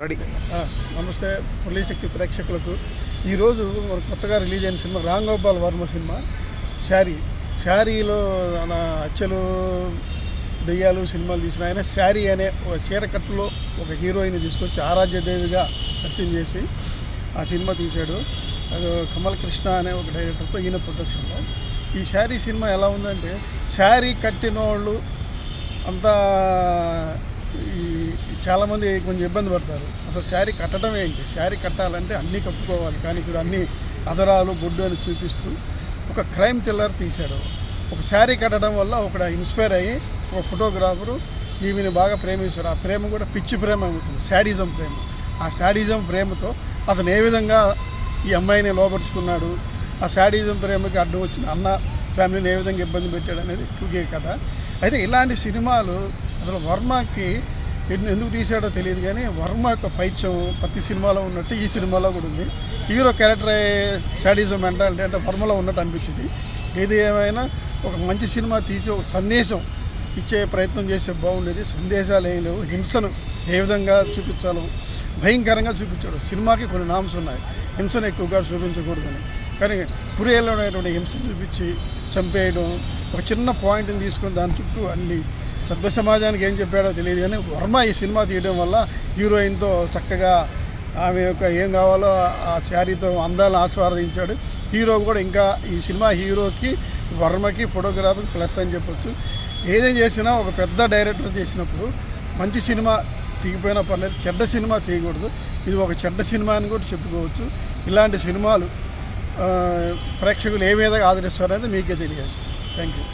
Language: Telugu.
రెడీ. నమస్తే మురళీశక్తి ప్రేక్షకులకు. ఈరోజు కొత్తగా రిలీజ్ అయిన cinema Ram Gopal Varma cinema. Saree. శారీలో మన అచ్చలు దెయ్యాలు సినిమాలు తీసిన ఆయన శారీ అనే ఒక చీరకట్టులో ఒక హీరోయిన్ తీసుకొచ్చి ఆరాధ్యదేవిగా పరిచయం చేసి ఆ సినిమా తీశాడు. అది కమల్ కృష్ణ అనే ఒక డైరెక్టర్తో ఈయన ప్రొడక్షన్లో. ఈ శారీ సినిమా ఎలా ఉందంటే శారీ కట్టిన వాళ్ళు అంతా చాలామంది కొంచెం ఇబ్బంది పడతారు. అసలు శారీ కట్టడం ఏంటి? శారీ కట్టాలంటే అన్నీ కప్పుకోవాలి. కానీ ఇప్పుడు అన్ని అదరాలు బొడ్డు అని చూపిస్తూ ఒక క్రైమ్ థ్రిల్లర్ తీశాడు. ఒక శారీ కట్టడం వల్ల ఒక ఇన్స్పైర్ అయ్యి ఒక ఫోటోగ్రాఫరు ఈమెను బాగా ప్రేమిస్తారు. ఆ ప్రేమ కూడా పిచ్చి ప్రేమ అవుతుంది. శాడిజం ప్రేమ. ఆ శాడిజం ప్రేమతో అతను ఏ విధంగా ఈ అమ్మాయిని లోపరుచుకున్నాడు ఆ శాడిజం ప్రేమకి అడ్డం వచ్చిన అన్న ఫ్యామిలీని ఏ విధంగా ఇబ్బంది పెట్టాడు అనేది టూకే కథ. అయితే ఇలాంటి సినిమాలు అసలు వర్మకి ఎన్ని- ఎందుకు తీసాడో తెలియదు కానీ వర్మ యొక్క పైత్యం ప్రతి సినిమాలో ఉన్నట్టు ఈ సినిమాలో కూడా ఉంది. హీరో క్యారెక్టర్ శాడిజం మెంటాలిటీ అంటే వర్మలో ఉన్నట్టు అనిపించింది. ఏది ఏమైనా ఒక మంచి సినిమా తీసి ఒక సందేశం ఇచ్చే ప్రయత్నం చేస్తే బాగుండేది. సందేశాలు ఏం లేవు. హింసను ఏ విధంగా చూపించాలో భయంకరంగా చూపించాడు. సినిమాకి కొన్ని నామ్స్ ఉన్నాయి. హింసను ఎక్కువగా చూపించకూడదని. కానీ పురియలో ఉన్నటువంటి హింస చూపించి చంపేయడం ఒక చిన్న పాయింట్ని తీసుకొని దాని చుట్టూ అల్లి సభ్య సమాజానికి ఏం చెప్పాడో తెలియదు కానీ వర్మ ఈ సినిమా తీయడం వల్ల హీరోయిన్తో చక్కగా ఆమె యొక్క ఏం కావాలో ఆ శారీతో అందాలను ఆస్వాదించాడు. హీరో కూడా ఇంకా ఈ సినిమా హీరోకి వర్మకి ఫోటోగ్రాఫర్కి ప్లస్ అని చెప్పొచ్చు. ఏదేం చేసినా ఒక పెద్ద డైరెక్టర్ చేసినప్పుడు మంచి సినిమా తీగిపోయినా పర్లేదు చెడ్డ సినిమా తీయకూడదు. ఇది ఒక చెడ్డ సినిమా అని కూడా చెప్పుకోవచ్చు. ఇలాంటి సినిమాలు ప్రేక్షకులు ఏ విధంగా ఆదరిస్తారనేది మీకే తెలియజేస్తాను థ్యాంక్ యూ